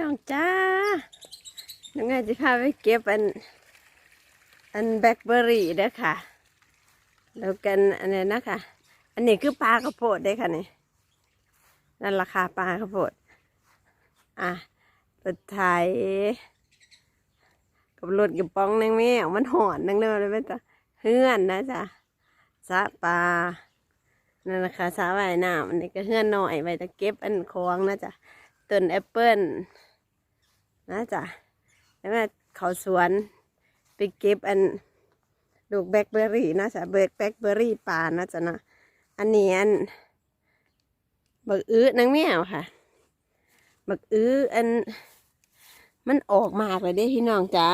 น้องจ้าน้องไงจะพาไปเก็บอัน อันแบล็คเบอร์รี่เด้อค่ะ แล้วกันอันนี้นะคะ อันนี้คือปลากระโพดเด้อค่ะนี่ นั่นราคาปลากระโพด อะรถไถกับรถกับป้องนางแม่มันหอนนางเด้อเลยแม่จ้ะเฮือนนะจ๊ะสะปลานั่นนะคะสาว่ายน้ำอันนี้ก็เฮือนหน่อยไว้จะเก็บอันของนะจ๊ะต้นแอปเปิ้ล นะจ๊ะแล้วแม่เขาสวนไปเก็บอันลูกแบล็คเบอร์รี่นะจ๊ะเบิกแบล็คเบอร์รี่ป่านะจ๊ะนะอันนี้อันบักอื้อนางแมวค่ะบักอื้ออัน มันออกมากเลยเด้พี่น้องจ๋า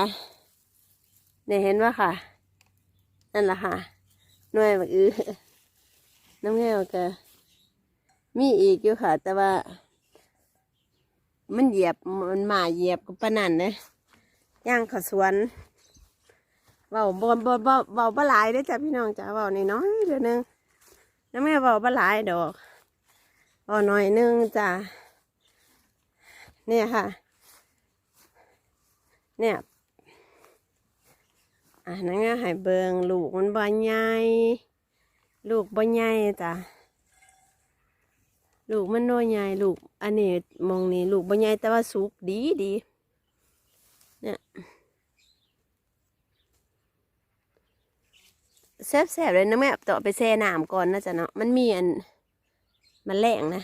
เนี่ยเห็นว่าค่ะ นั่นแหละค่ะหน่วยบักอื้อน้ำแก้วก็มีอีกอยู่ค่ะ แต่ว่า มันเหยียบมันหมาเหยียบกับปะนันเลยย่างเขาสวนเบาบนบนเบาเบาบะหลายได้จ้ะพี่น้องจ้ะเบาในน้อยเดี๋ยวนึงน้ำแม่เบาบลายดอกเบาหน่อยนึงจ้ะเนี่ยค่ะ เนี่ยอะนั่นไงให้เบิงลูกมันบใหญ่ลูกบใหญ่จ้ะ ลูกมันน้อยใหญ่ลูก อันนี้มองนี่ลูกบ่ใหญ่แต่ว่าสุกดีดีเนี่ยแซ่บๆเลยนะแม่ต่อไปแช่น้ำก่อนนะจ๊ะเนาะมันมีอันมันแรงนะ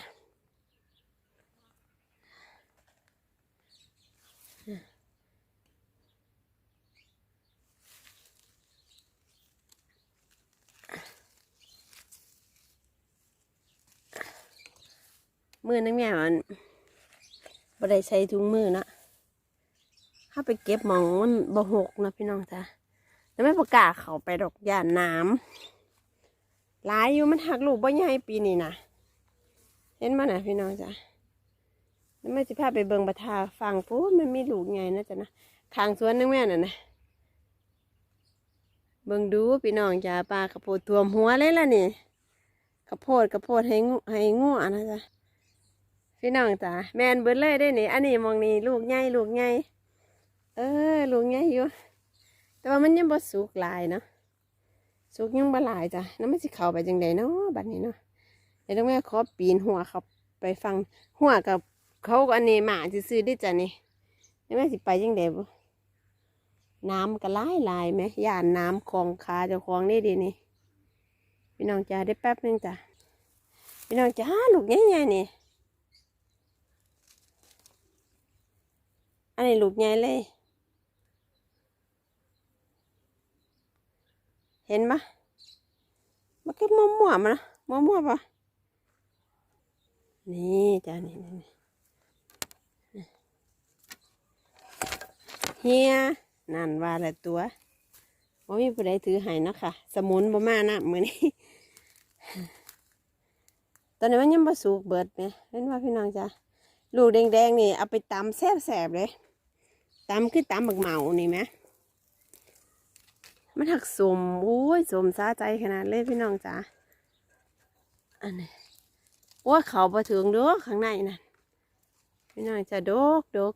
มือนึงแม่มันบ่ได้ใช้ถุงมือนะถ้าไปเก็บหมองมันบ่หกนะพี่น้องจ้ะแล้วไม่ประกาศเขาไปดอกหย่าน้ำหลายอยู่มันหักลูกบ่ใหญ่ปีนี้นะเห็นมาน่ะพี่น้องจ้ะแล้วแม่จะพาไปเบิงบัทาฟังพูดมันมีลูกใหญ่นะจ๊ะนะข้างสวนนึงแม่น่ะนะเบิงดูพี่น้องจ้ะปลากระโพดท่วมหัวเลยล่ะนี่กระโพดกระโพดให้งูให้งูอะนะจ๊ะ พี่น้องจ๋าแมนเบิดเลยได้นี่อันนี้มองนี่ลูกใหญ่ลูกใหญ่เออลูกใหญ่อยู่แต่ว่ามันยังบ่สุกหลายเนาะสุกยังบ่หลายจ้ะแล้วมันสิเข้าไปจังไดเนาะบัดนี้เนาะเดี๋ยวต้องแม่ขอปีนหัวเขาไปฟังหัวกับเขาก็อันนี้หมาจะซื้อได้จ้ะนี่แล้วแม่สิไปจังไดบ่น้ำก็ลายลายไหมย่านน้ำคลองคาเจ้าของนี่ดีนี่พี่น้องจ๋าได้แป๊บนึงจ้ะพี่น้องจ๋าลูกใหญ่ๆนี่ นนี้ลูกใหญ่เลย เห็นปะมันก็มัวมัวๆมานะมัวมัวๆปะนี่จ้านี่นี่นเฮียนั่นว่าละตัวว่ามีผู้ใดถือให้เนาะค่ะ สมุนบ่มานะมือนี้ ตอนนี้มันยังบ่สุกเบิดไหมเห็นว่าพี่น้องจ้าลูกแดงๆนี่เอาไปตำแซ่บๆเลย ตำคือตำบักเหมานี่ไหมมันหักสมโอ้ยสมซาใจขนาดเลยพี่น้องจ๋าอันนี้โอ้ยเขาไปถึงเด้อข้างในนั่นพี่น้องจะโดกโดก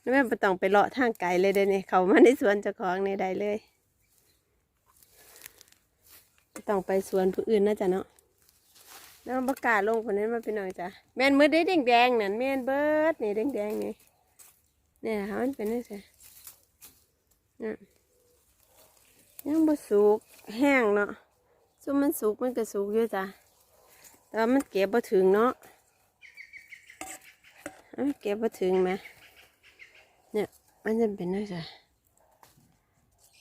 แม่ไม่ต้องไปเลาะทางไกลเลยเด้เนี่ยเขามาในสวนเจ้าของในใดเลย ต้องไปสวนผู้อื่นนะจ๊ะเนาะ แล้วประกาศลงคนนั้นมาเป็นหน่อยจ้ะแม่นมือได้แดงแดงนั่นแม่นเบิร์ดนี่แดงแดงนี่เนี่ยค่ะมันเป็นนี่สิน่ะยังบ่สุกแห้งเนาะซุมมันสุกมันก็สุกอยู่จ้ะแต่ว่ามันเก็บบ่ถึงเนาะเอ้ยเก็บบ่ถึงไหมเนี่ยมันจะเป็นนี่จ้ะ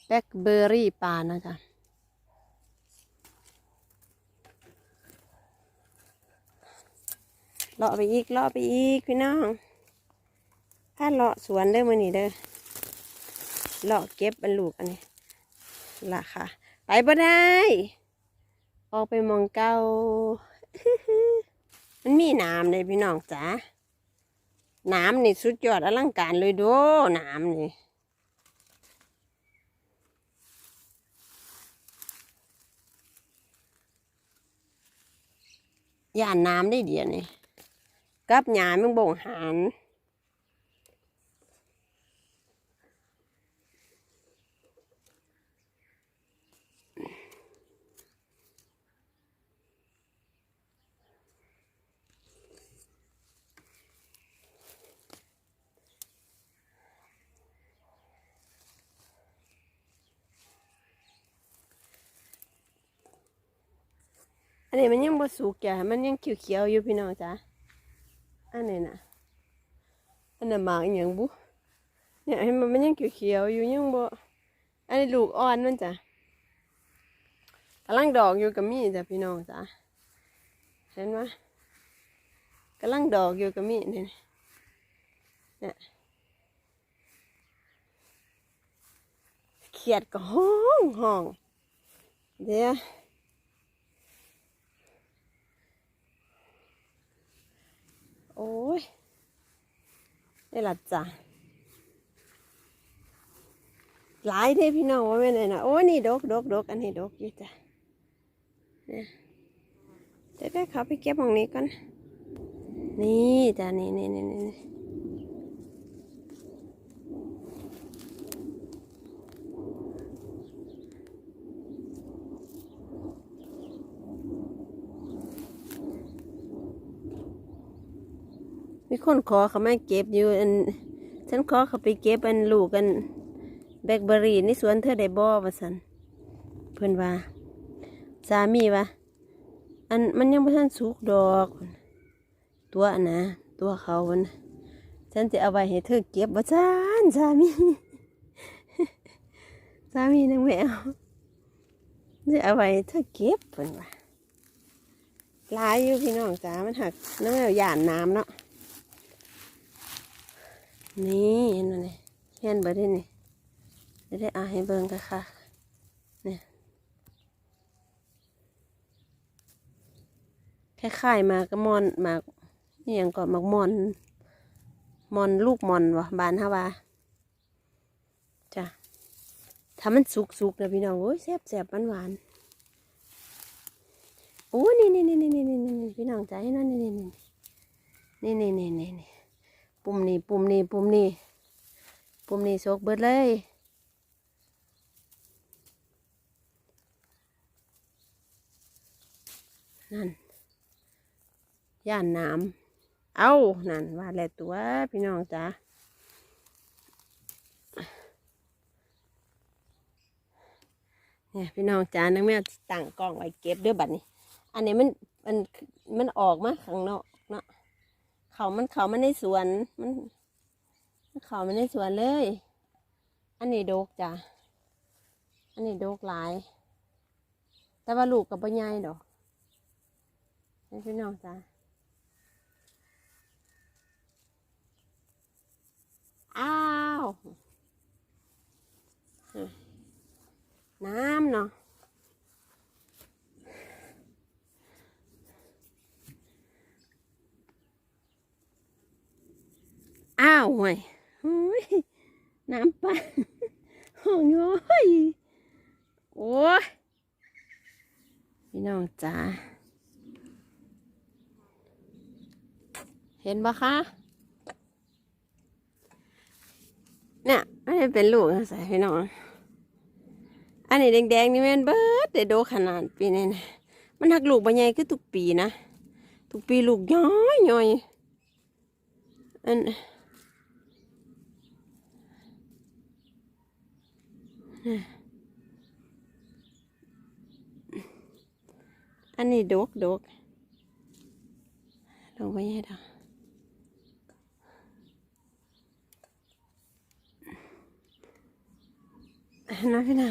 แบล็คเบอร์รี่ปลานะจ๊ะ เลาะไปอีกเลาะไปอีกพี่น้องถ้าเลาะสวนเด้อมือนี่เด้อเลาะเก็บบรรลูกอันนี้ล่ะค่ะ ไปบ่ได้ ออกไปมองเกามันมีน้ำเลยพี่น้องจ๋าน้ำนี่สุดยอดอลังการเลยดูน้ำนี่ย่านน้ำได้เดียวนี่ กับหยาแมงบ่งหานอันนี้มันยังบ่สุกจ้ะมันยังเขียวๆอยู่พี่น้องจ้ะ อันนี้น่ะอันนั้นหมากอหย่างบุเนี่ยให้มันมันยังเขียวๆอยู่ยังบ่อันนี้ลูกอ่อนมันจ้ะกำลังดอกอยู่กับมีจ้ะพี่น้องจ้ะเห็นไหมกำลังดอกอยู่กับมีเนี่ยเนี่ยเขียดก็ห้องห้องเดี๋ยว โอ้ย ได้ละจ้ะหลายเด้พี่น้องว่าไม่นไหนนะโอ้ยนี่ดกดกดกอันนี้ดกอยู่จ้ะเนี่ยเดี๋ยวได้เขาไปเก็บของนี้ก่อนนี่จ้ะนี่นี่นี่นี่ คนขอเขาม่เก็บอยู่อันฉันขอเขาไปเก็บอันลูกกันแบล็คเบอร์รี่ในสวนเธอได้บ่ว่าสันเพื่อนว่าสามีว่าอันมันยังไม่ทันสุกดอก ตัวนะ ตัวเขาวันฉันจะเอาไว้ให้เธอเก็บว่าซานสามีสามีนางแมวจะเอาไว้ให้เธอเก็บเพิ่อนว่าลายอยู่พี่น้องจ้ามันหักน้ำแมวหยานน้ำเนาะ นี่เห็นไหมนี่เห็นบิดได้นี่จะได้เอาให้เบิ่งกันค่ะเนี่ยคล้ายๆมากระมอนหมากนี่ยังก่อนหมากมอนมอนลูกมอนวะบานฮาวาจ้ะถ้ามันสุกๆนะพี่น้องโอ้ยแซ่บแซ่บหวานหวานโอ้ยนี่นี่นี่นี่นี่นี่นี่พี่น้องใจนั่นนี่นี่นี่นี่นี่นี่นี่ ปุ่มนี่ปุ่มนี่ปุ่มนี่ปุ่มนี่ซกเบิดเลยนั่นย่านน้ำเอานั่นว่าแล้วตัวพี่น้องจ้าเนี่ยพี่น้องจ้านักแมวตั้งกล้องไว้เก็บเด้วยบัดนี้ อันนี้มันมันมันออกมาข้างนอก เขามันเขามันในสวนมันเขามันในสวนเลย อันนี้โดกจ้าอันนี้โดกหลาย แต่ว่าลูกกับใบใหญ่ดอกนี่พี่น้องจ้าอ้าวน้ำเนาะอ้าวห่วยหุ้ยน้ำปลาโอ้ยโอ้ยพี่น้องจ๋าเห็นปะคะ เนี่ยอันนี้เป็นลูกนะใส่พี่น้อง อันนี้แดงๆนี่แม่นเบิดแต่โดขนาดปีนี้นะมันหักลูกใบใหญ่คือทุกปีนะ ทุกปีลูกย้อยย้อยอัน อันนี้ดกดกดกใบใหญ่ดอกนะพี่นา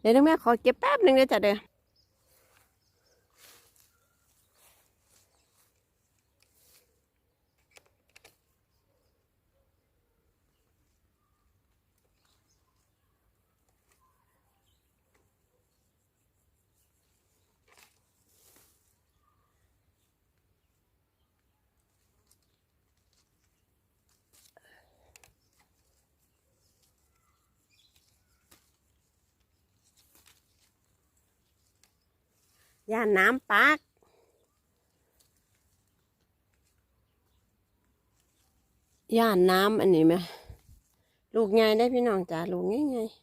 เดี๋ยวแม่ขอเก็บแป๊บหนึ่งเดี๋ยวจ้ะเด้อ ย่านน้ำปักย่านน้ำอันนี้ไหมลูกใหญ่ได้พี่น้องจ้าลูกง่ายๆ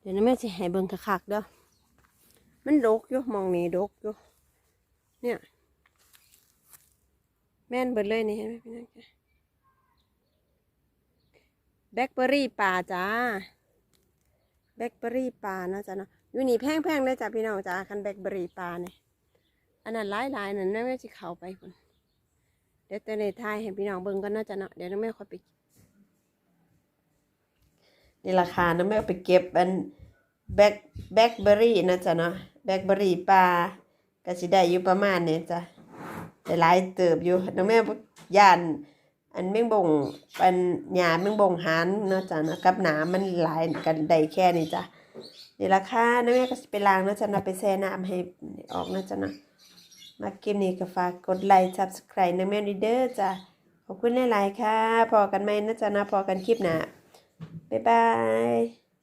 เดี๋ยวนะแม่จะให้เบิ่งคักๆเด้อมันดกอยู่มองนี้ดกอยู่เนี่ย แม่นเบิดเลยนี่เห็นไหมพี่น้องจ้าแบล็คเบอร์รี่ป่าจ้า แบล็คเบอร์รี่ปลาเนาะจ้ะเนาะอยู่นี่แพงๆเลยจ้ะพี่น้องจ้าคันแบล็คเบอร์รี่ปลาเนี่ยอันนั้นหลายๆนั่นแม่แม่จะเข้าไปคนเดี๋ยวแต่ในไทายให้พี่น้องเบิ่งก็น่าจะเนาะเดี๋ยวน้องแม่ค่อยไปนี่ราคาน้องแม่ไปเก็บอันแบล็คแบล็คเบอร์รี่นะจ้ะเนาะแบล็คเบอร์รี่ปลาก็สิได้อยู่ประมาณนี้จ้ะได้หลายเติบอยู่น้องแม่ย่าน อันแมงบงเป็นหญ้าแมงบงหันเนาะจ้ะเนาะกับหนามันหลายกันได้แค่นี้จ้ะนี่ราคาน้าแม่ก็จะไปล้างเนาะจ้ะเนาะไปแช่น้ำให้ออกเนาะจ้ะเนาะมาคลิปนี้ก็ฝากกดไลค์ Subscribe น้าแม่ดีเด้อจ้ะขอบคุณหลายๆค่ะพอกันไหมนะจ้ะนาะพอกันคลิปหน้าบ๊ายบาย